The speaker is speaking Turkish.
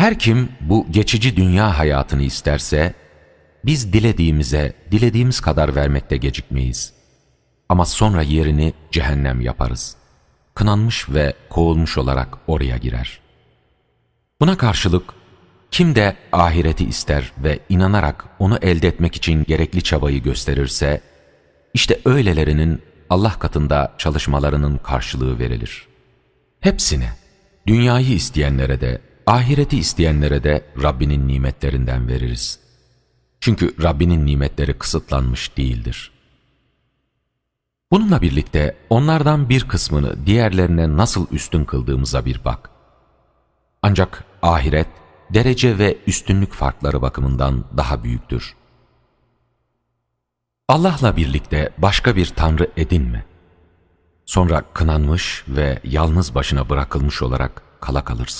Her kim bu geçici dünya hayatını isterse, biz dilediğimize, dilediğimiz kadar vermekte gecikmeyiz. Ama sonra yerini cehennem yaparız. Kınanmış ve kovulmuş olarak oraya girer. Buna karşılık, kim de ahireti ister ve inanarak onu elde etmek için gerekli çabayı gösterirse, işte öylelerinin Allah katında çalışmalarının karşılığı verilir. Hepsine, dünyayı isteyenlere de, ahireti isteyenlere de Rabbinin nimetlerinden veririz. Çünkü Rabbinin nimetleri kısıtlanmış değildir. Bununla birlikte onlardan bir kısmını diğerlerine nasıl üstün kıldığımıza bir bak. Ancak ahiret, derece ve üstünlük farkları bakımından daha büyüktür. Allah'la birlikte başka bir tanrı edinme. Sonra kınanmış ve yalnız başına bırakılmış olarak kala kalırsın.